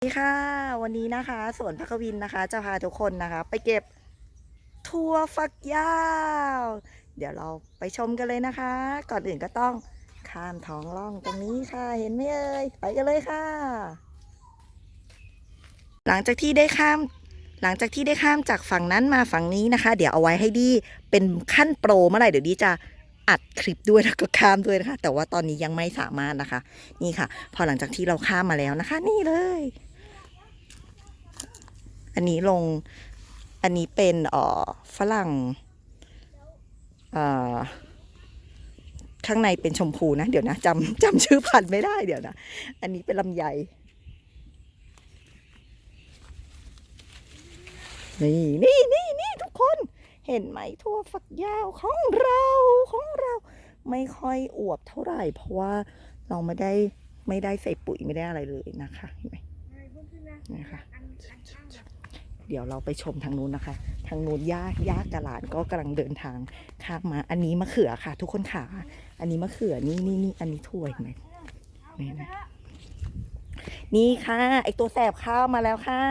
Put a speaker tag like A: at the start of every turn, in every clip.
A: สวัสดีค่ะ วันนี้นะคะสวนพักวินนะคะ จะพาทุกคนนะคะ ไปเก็บถั่วฝักยาว เดี๋ยวเราไปชมกันเลยนะคะ ก่อนอื่นก็ต้องข้ามท้องร่องตรงนี้ค่ะ เห็นไหมเอ่ยไปกันเลยค่ะ หลังจากที่ได้ข้าม หลังจากที่ได้ข้ามจากฝั่งนั้นมาฝั่งนี้นะคะ เดี๋ยวเอาไว้ให้ดีเป็นขั้นโปรเมื่อไหร่เดี๋ยวดีจะอัดคลิปด้วยแล้วก็ข้ามด้วยนะคะ แต่ว่าตอนนี้ยังไม่สามารถนะคะ นี่ค่ะ พอหลังจากที่เราข้ามมาแล้วนะคะ นี่เลย อันนี้ลง อันนี้เป็นอ่อฝรั่งอ่อข้างในเป็นชมพูนะ เดี๋ยวนะจำจำชื่อพันธุ์ไม่ได้เดี๋ยวนะ อันนี้เป็นลำไย นี่นี่นี่นี่ทุกคนเห็นไหมทั่วฝักยาวของเราของเรา ไม่ค่อยอวบเท่าไหร่ เพราะว่าเราไม่ได้ไม่ได้ใส่ปุ๋ยไม่ได้อะไรเลยนะคะเห็นไหมนะคะ เดี๋ยวเราไปชมทางนู้นนะคะ ทางนู้นย่าย่ากระหลานก็กำลังเดินทางข้ามมา อันนี้มะเขือค่ะ ทุกคนค่ะอันนี้มะเขือนี่นี่นี่อันนี้ถั่วเห็นไหมนี่นะนี่ค่ะ ไอตัวแสบข้าวมาแล้วค่ะ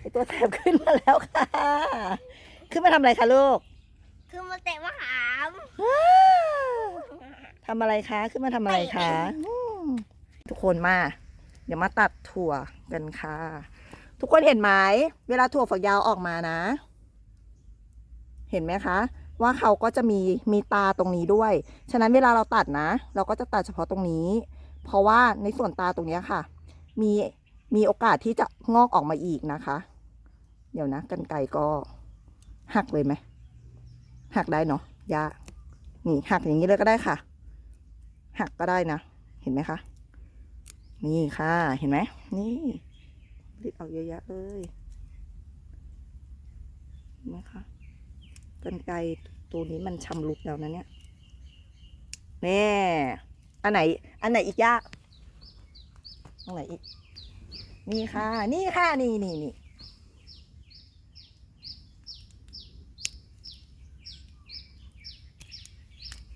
A: ไอตัวแสบขึ้นมาแล้วค่ะ ขึ้นมาทำอะไรคะลูก
B: คือมาเตะมะขาม
A: ทำอะไรคะ ขึ้นมาทำอะไรคะอืมทุกคนมา เดี๋ยวมาตัดถั่วกันค่ะ ทุกคนเห็นไหมเวลาถั่วฝักยาวออกมานะ เห็นไหมคะ ว่าเขาก็จะมีมีตาตรงนี้ด้วย ฉะนั้นเวลาเราตัดนะ เราก็จะตัดเฉพาะตรงนี้ เพราะว่าในส่วนตาตรงนี้ค่ะ มีมีโอกาสที่จะงอกออกมาอีกนะคะ เดี๋ยวนะกันไกรก็หักเลยไหมหักได้เนาะยานี่หักอย่างนี้เลยก็ได้ค่ะ หักก็ได้นะ เห็นไหมคะ นี่ค่ะ เห็นไหมนี่ รีดออกเยอะแยะเลยเห็นไหมคะกันไกตัวนี้มันชำรุดแล้วนะเนี่ยแน่อันไหน อันไหนอีกยากตรงไหนอีก นี่ค่ะ นี่ค่ะ นี่นี่นี่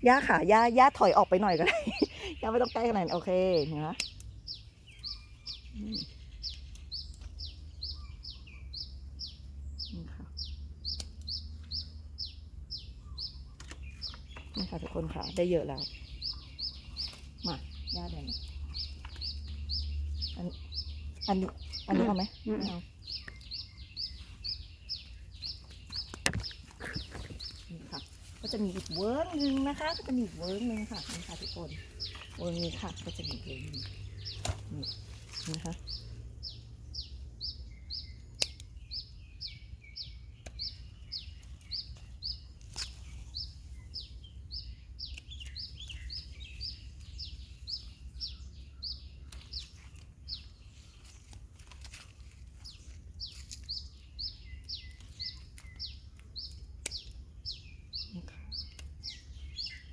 A: ย่าค่ะย่าย่าถอยออกไปหน่อยก็ได้ย่าไม่ต้องใกล้ขนาดนั้โอเคเห็นะอืม นี่ค่ะนี่ค่ะทุกคนค่ะ ได้เยอะแล้ว มาย่าเดินอันอันนี้อันนี้เอาไหมไม่เอานี่ค่ะ ก็จะมีอีกเวิร์กหนึ่งนะคะ ก็จะมีอีกเวิร์กหนึ่งค่ะนี่ค่ะทุกคนเวิร์กนี้ค่ะ ก็จะมีเวิร์กหนึ่งนี่นะคะ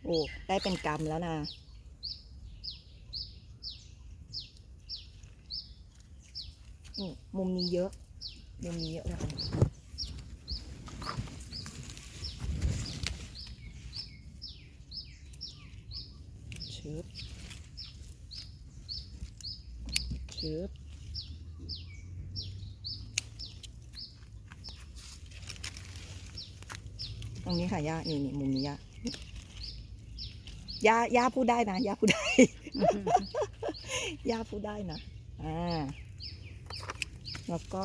A: โอ้ ได้เป็นกรรมแล้วนะ นี่ มุมนี้เยอะ มุมนี้เยอะเลยค่ะชืบชืบตรงนี้ค่ะย่านี่นี่มุมนี้ย่า ย่าย่าพูดได้นะย่าพูดได้ ย่าพูดได้นะอ่าแล้วก็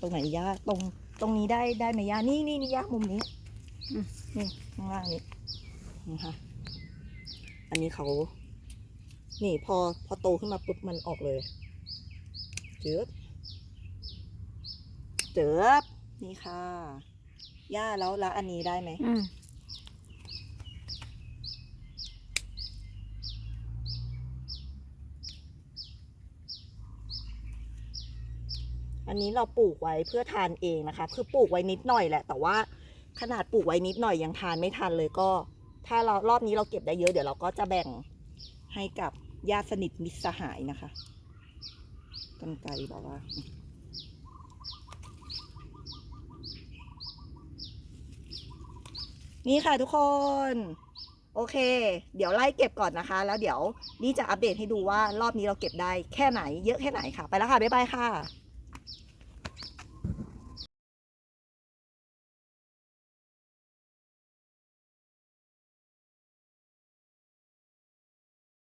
A: ตรงไหนย่าตรงตรงนี้ได้ได้ไหมย่านี่นี่นี่ย่ามุมนี้
B: อืม
A: นี่ข้างล่างนี้นะคะอันนี้เขา นี่พอพอโตขึ้นมาปุ๊บมันออกเลยเจือบเจือบนี่ค่ะย่าแล้วแล้วอันนี้ได้ไหม
B: อั
A: นนี้เราปลูกไว้เพื่อทานเองนะคะ คือปลูกไว้นิดหน่อยแหละ แต่ว่าขนาดปลูกไว้นิดหน่อยยังทานไม่ทันเลยก็ ถ้าเรารอบนี้เราเก็บได้เยอะเดี๋ยวเราก็จะแบ่งให้กับญาติสนิทมิตรสหายนะคะกันไกบอกว่านี่ค่ะทุกคน โอเค เดี๋ยวไล่เก็บก่อนนะคะ แล้วเดี๋ยวนี่จะอัปเดตให้ดูว่ารอบนี้เราเก็บได้แค่ไหนเยอะแค่ไหนค่ะ ไปแล้วค่ะ บ๊ายบายค่ะ